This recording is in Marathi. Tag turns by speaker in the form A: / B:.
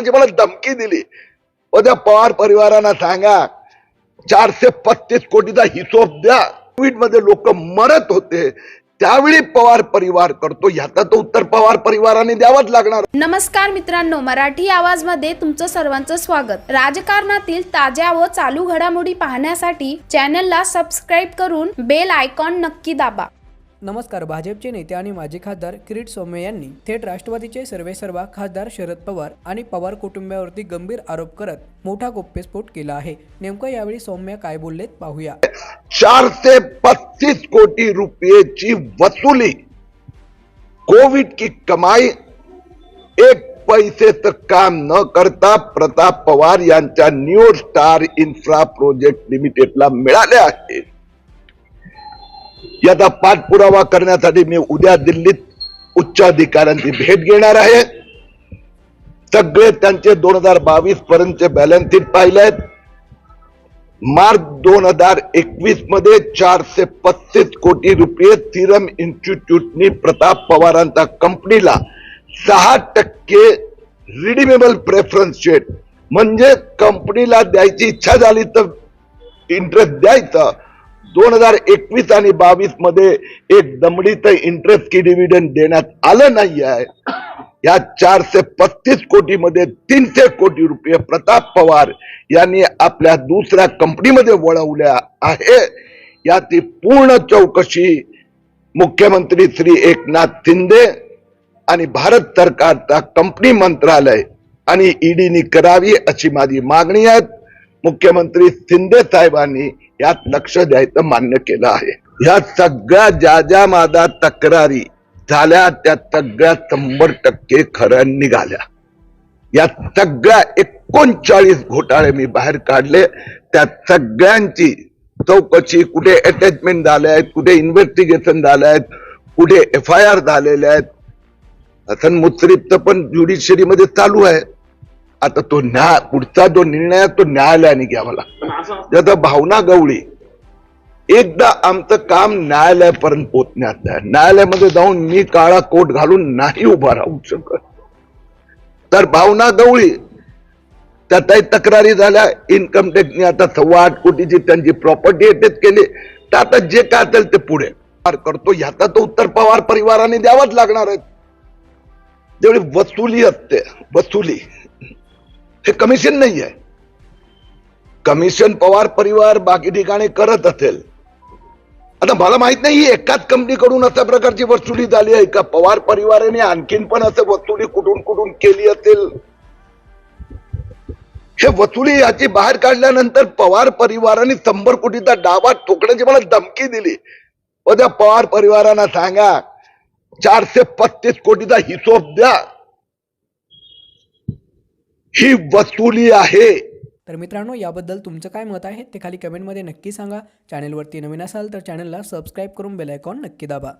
A: ठोकण्याची मला धमकी दिली. व त्या पवार परिवारांना सांगा चारशे पस्तीस कोटीचा हिशोब द्या. कोविडमध्ये लोक मरत होते. त्यावेळी पवार परिवार करतो याचा तर उत्तर पवार परिवाराने द्यावाच लागणार.
B: नमस्कार मित्रांनो मराठी आवाजमध्ये तुमचं सर्वांचं स्वागत. राजकारणातील ताज्या व चालू घडामोडी पाहण्यासाठी चॅनलला सबस्क्राईब करून बेल आयकॉन नक्की दाबा.
C: नमस्कार भाजपचे नेते आणि माजी खासदार किरीट सौम्य यांनी थेट राष्ट्रवादीचे सर्वेसर्वा खासदार शरद पवार आणि पवार कुटुंबावरती गंभीर आरोप करत मोठा गोप्यस्फोट केला आहे. नेमकं यावेळी सौम्य काय बोललेत पाहूया.
A: चारशे पस्तीस कोटी रुपयेची वसुली कोविड की कमाई एक पैसे तर काम न करता प्रताप पवार यांच्या न्यू स्टार इन्फ्रा प्रोजेक्ट लिमिटेडला मिळाले आहे. याचा पाठपुरावा करण्यासाठी मी उद्या दिल्लीत उच्च अधिकाऱ्यांची भेट घेणार आहे. सगळे त्यांचे दोन हजार बावीस पर्यंतचे बॅलन्स शीट पाहिलेत मार्च दोन हजार एकवीसमध्ये चारशे पस्तीस कोटी रुपये सिरम इन्स्टिट्यूटनी प्रताप पवारांच्या कंपनीला सहा टक्के रिडीमेबल प्रेफरन्स शेअर म्हणजे कंपनीला द्यायची इच्छा झाली तर इंटरेस्ट द्यायचं. दोन हजार एकवीस आणि बावीसमध्ये एक दमडीचं इंटरेस्ट की डिव्हिडंड देण्यात आलं नाही आहे या चारशे पस्तीस कोटी मध्ये तीनशे कोटी रुपये प्रताप पवार यांनी आपल्या दुसऱ्या कंपनीमध्ये वळवल्या आहे. याची पूर्ण चौकशी मुख्यमंत्री श्री एकनाथ शिंदे आणि भारत सरकारचा कंपनी मंत्रालय आणि ईडीनी करावी अशी माझी मागणी आहे. मुख्यमंत्री शिंदे साहेबांनी यात लक्ष द्यायचं मान्य केलं आहे. ह्या सगळ्या ज्या ज्या माझ्या तक्रारी झाल्या त्या सगळ्या शंभर टक्के खऱ्या निघाल्या. या सगळ्या एकोणचाळीस घोटाळे मी बाहेर काढले. त्या सगळ्यांची चौकशी कुठे अटॅचमेंट झाल्या आहेत कुठे इन्व्हेस्टिगेशन झाले आहेत कुठे एफ आय आर झालेले आहेत. हसन मुश्रीफचं पण ज्युडिशरी मध्ये चालू आहे. आता तो न्याय पुढचा जो निर्णय तो न्यायालयाने घ्यावा लागतो. त्याचा भावना गवळी. एकदा आमचं काम न्यायालयापर्यंत पोहोचण्यात आहे न्यायालयामध्ये जाऊन मी काळा कोट घालून नाही उभा राहू शकत. तर भावना गवळी त्यातही तक्रारी झाल्या इन्कम टॅक्सने आता सव्वा आठ कोटीची त्यांची प्रॉपर्टी अटॅच केली. तर आता जे काय असेल ते पुढे. पार करतो. ह्याचा तो उत्तर पवार परिवाराने द्यावाच लागणार आहे. जेवढी वसुली असते वसुली. हे कमिशन नाही आहे कमिशन पवार परिवार बाकी ठिकाणी करत असेल. आता मला माहीत नाही एकाच कंपनीकडून अशा प्रकारची वसुली झाली आहे का? पवार परिवाराने आणखीन पण असं वस्तुली कुठून कुठून केली असेल? हे वसुली याची बाहेर काढल्यानंतर पवार परिवाराने शंभर कोटीचा डावा ठोकण्याची मला धमकी दिली. उद्या पवार परिवारांना सांगा चारशे पस्तीस कोटीचा हिशोब द्या. ही वसुली आहे.
C: तर मित्रांनो याबद्दल तुमचं काय मत आहे ते खाली कमेंटमध्ये नक्की सांगा. चॅनेलवरती नवीन असाल तर चॅनलला सबस्क्राईब करून बेल आयकॉन नक्की दाबा.